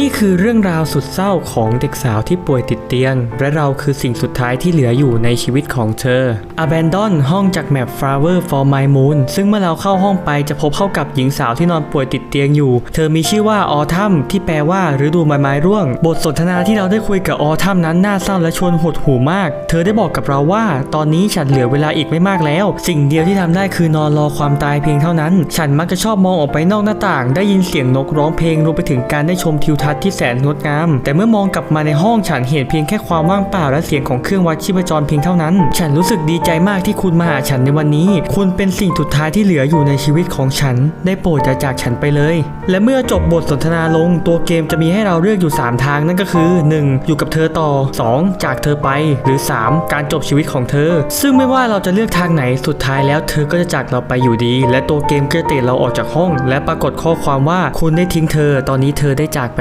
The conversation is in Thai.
นี่คือเรื่องราวสุดเศร้าของเด็กสาวที่ป่วยติดเตียง และเราคือสิ่งสุดท้ายที่เหลืออยู่ในชีวิตของเธอ Abandon ห้องจากแมป Flower for My Moon ซึ่งเมื่อเราเข้าห้องไปจะพบเข้ากับหญิงสาวที่นอนป่วยติดเตียงอยู่ เธอมีชื่อว่าออทัมที่แปลว่าฤดูใบไม้ร่วง บทสนทนาที่เราได้คุยกับออทัมนั้นน่าเศร้าและชวนหดหูมาก เธอได้บอกกับเราว่า ตอนนี้ฉันเหลือเวลาอีกไม่มากแล้ว สิ่งเดียวที่ทำได้คือนอนรอความตายเพียงเท่านั้น ฉันมักจะชอบมองออกไปนอกหน้าต่าง ได้ยินเสียงนกร้องเพลงรวมไปถึงการได้ชมทิวทัศทัศน์ที่แสนงดงาม แต่เมื่อมองกลับมาในห้องฉันเห็นเพียงแค่ความว่างเปล่าและเสียงของเครื่องวัดชีพจรเพียงเท่านั้น ฉันรู้สึกดีใจมากที่คุณมาหาฉันในวันนี้ คุณเป็นสิ่งสุดท้ายที่เหลืออยู่ในชีวิตของฉัน ได้โปรดอย่าจากฉันไปเลย และเมื่อจบบทสนทนาลง ตัวเกมจะมีให้เราเลือกอยู่ 3 ทางนั่นก็คือ 1. อยู่กับเธอต่อ 2. จากเธอไป หรือ 3. การจบชีวิตของเธอ ซึ่งไม่ว่าเราจะเลือกทางไหนสุดท้ายแล้วเธอก็จะจากเราไปอยู่ดี และตัวเกมก็จะเตะเราออกจากห้อง และปรากฏข้อความว่าคุณได้ทิ้งเธอ ตอนนี้เธอได้จากไป